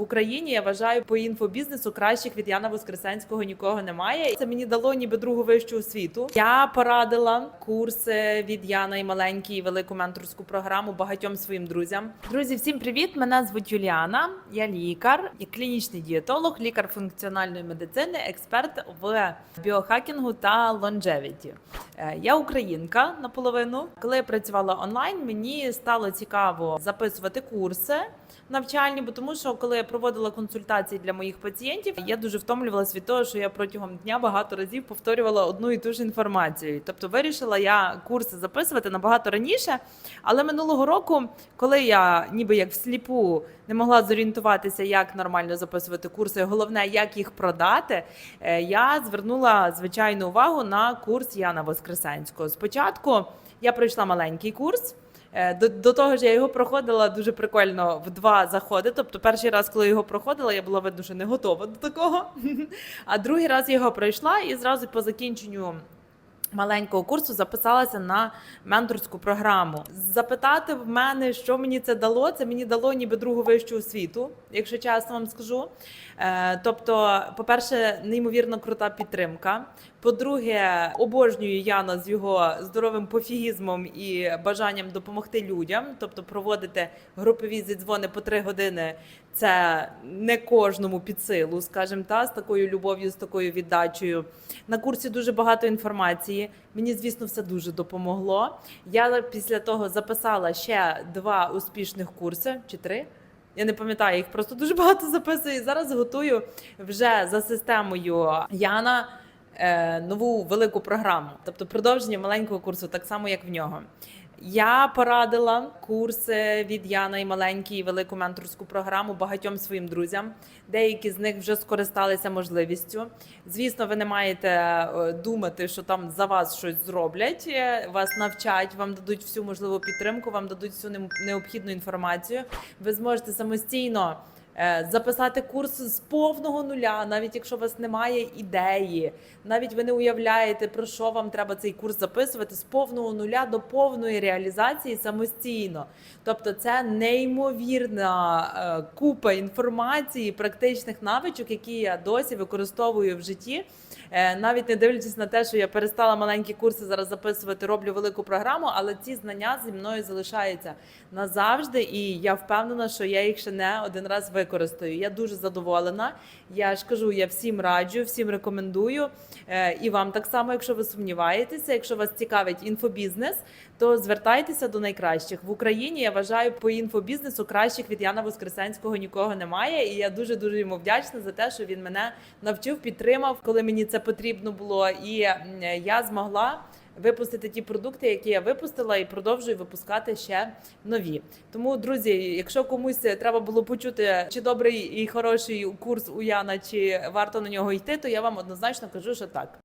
в Україні. Я вважаю по інфобізнесу кращих від Яна Воскресенського нікого немає. Це мені дало ніби другу вищу освіту. Я порадила курси від Яна і маленькі і велику менторську програму багатьом своїм друзям. Друзі, всім привіт! Мене звуть Юліана. Я лікар, я клінічний дієтолог, лікар функціональної медицини, експерт в біохакінгу та лонжевіті. Е, Я українка наполовину. Коли я працювала онлайн, мені стало цікаво записувати курси навчальні, бо тому що коли я проводила консультації для моїх пацієнтів, я дуже втомлювалась від того, що я протягом дня багато разів повторювала одну і ту ж інформацію. Тобто вирішила я курси записувати набагато раніше. Але минулого року, коли я ніби як всліпу не могла зорієнтуватися, як нормально записувати курси, головне, як їх продати, е, я звернула звичайну увагу на курс Яна Воскресенського. Спочатку я пройшла маленький курс. Е, До, до того ж, я його проходила дуже прикольно в два заходи. Тобто, перший раз, коли його проходила, я була видно, що не готова до такого. А другий раз я його пройшла і зразу по закінченню. Маленького курсу записалася на менторську програму. Запитати в мене, що мені це дало, це мені дало ніби другу вищу освіту, якщо чесно вам скажу. Е, тобто, по-перше, неймовірно крута підтримка. По-друге, обожнюю Яна з його здоровим пофігізмом і бажанням допомогти людям, тобто проводити групові зідзвони по три години. Це не кожному під силу, скажімо та з такою любов'ю, з такою віддачею. На курсі дуже багато інформації. Мені, звісно, все дуже допомогло. Я після того записала ще два успішних курси чи три. Я не пам'ятаю, їх просто дуже багато записую. Зараз готую вже за системою Яна е, нову велику програму, тобто продовження маленького курсу, так само як в нього. Я порадила курси від Яна і маленькі і велику менторську програму багатьом своїм друзям. Деякі з них вже скористалися можливістю. Звісно, ви не маєте е, думати, що там за вас щось зроблять. е, Вас навчать, вам дадуть всю можливу підтримку, вам дадуть всю необхідну інформацію. Ви зможете самостійно. Е, Записати курс з повного нуля, навіть якщо у вас немає ідеї, навіть ви не уявляєте, про що вам треба цей курс записувати з повного нуля до повної реалізації самостійно. Тобто, це неймовірна е, купа інформації, практичних навичок, які я досі використовую в житті. Е, Навіть не дивлячись на те, що я перестала маленькі курси зараз записувати, роблю велику програму, але ці знання зі мною залишаються назавжди, і я впевнена, що я їх ще не один раз використаю. Я дуже задоволена. Я ж кажу, я всім раджу, всім рекомендую. Е, І вам так само, якщо ви сумніваєтеся, якщо вас цікавить інфобізнес, то звертайтеся до найкращих в Україні. Я вважаю по інфобізнесу кращих від Яна Воскресенського нікого немає. І я дуже дуже йому вдячна за те, що він мене навчив, підтримав, коли мені це потрібно було. І я змогла. Випустити ті продукти, які я випустила, і продовжую випускати ще нові. Тому, друзі, якщо комусь треба було почути, чи добрий і хороший курс у Яна, чи варто на нього йти, то я вам однозначно кажу, що так.